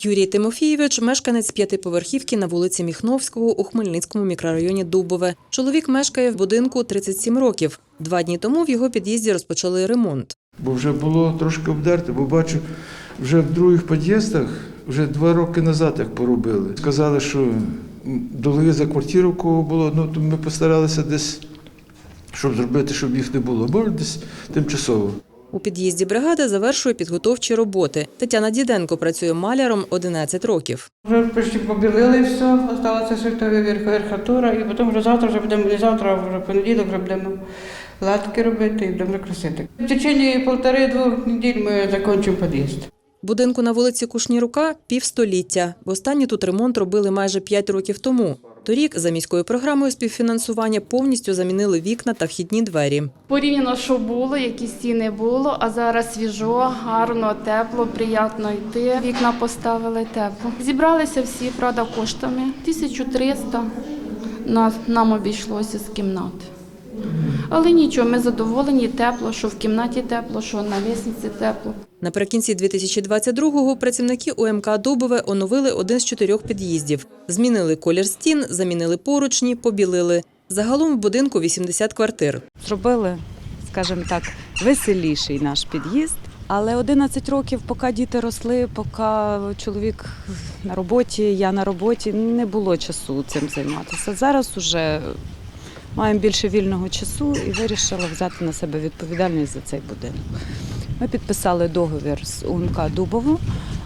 Юрій Тимофійович мешканець п'ятиповерхівки на вулиці Міхновського у Хмельницькому мікрорайоні Дубове. Чоловік мешкає в будинку 37 років. Два дні тому в його під'їзді розпочали ремонт. Бо вже було трошки обдерте, бо бачу, вже в других під'їздах вже два роки назад як поробили. Сказали, що м, за квартиру кого було, ну то ми постаралися десь, щоб зробити, щоб їх не було, бо десь тимчасово. У під'їзді бригада завершує підготовчі роботи. Тетяна Діденко працює маляром 11 років. Вже почти побілили все, залишилася світова верх- верхатура, і потім вже завтра вже будемо, не завтра, вже понеділок вже будемо латки робити і будемо красити. В течение півтори-двох неділь ми закінчимо під'їзд. Будинку на вулиці Кушнірука півстоліття. Востаннє тут ремонт робили майже 5 років тому. Торік за міською програмою співфінансування повністю замінили вікна та вхідні двері. Порівняно, що було, які стіни було, а зараз свіжо, гарно, тепло, приємно йти. Вікна поставили тепло. Зібралися всі, правда, коштами. 1300 на- нам обійшлося з кімнати. Але нічого, ми задоволені, тепло, що в кімнаті тепло, що на лісниці тепло. Наприкінці 2022-го працівники УМК Дубове оновили один з чотирьох під'їздів. Змінили колір стін, замінили поручні, побілили. Загалом в будинку 80 квартир. зробили, скажімо так, веселіший наш під'їзд. Але 11 років, поки діти росли, поки чоловік на роботі, я на роботі, не було часу цим займатися. Зараз уже маємо більше вільного часу і вирішила взяти на себе відповідальність за цей будинок. Ми підписали договір з УМК Дубово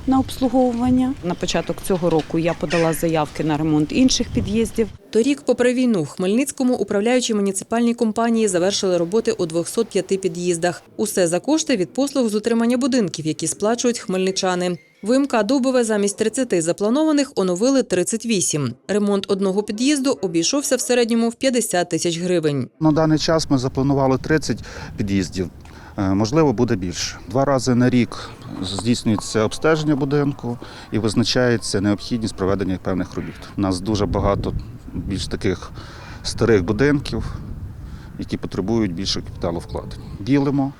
на обслуговування. На початок цього року я подала заявки на ремонт інших під'їздів. Торік, попри війну, в Хмельницькому управляючі муніципальні компанії завершили роботи у 205 під'їздах. Усе за кошти від послуг з утримання будинків, які сплачують хмельничани. В Дубове замість 30 запланованих оновили 38. Ремонт одного під'їзду обійшовся в середньому в 50 тисяч гривень. На даний час ми запланували 30 під'їздів. Е, Можливо, буде більше. Два рази на рік здійснюється обстеження будинку і визначається необхідність проведення певних робіт. У нас дуже багато більш таких старих будинків, які потребують більшого капіталу вкладень. Ділимо,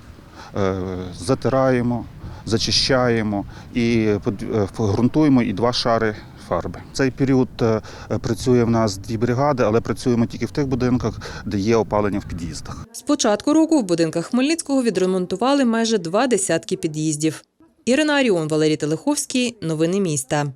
е, затираємо, зачищаємо і под- е, ґрунтуємо і два шари фарби. Цей період е, е, працює в нас дві бригади, але працюємо тільки в тих будинках, де є опалення в під'їздах. З початку року в будинках Хмельницького відремонтували майже два десятки під'їздів. Ірина Аріон, Валерій Телеховський. Новини міста.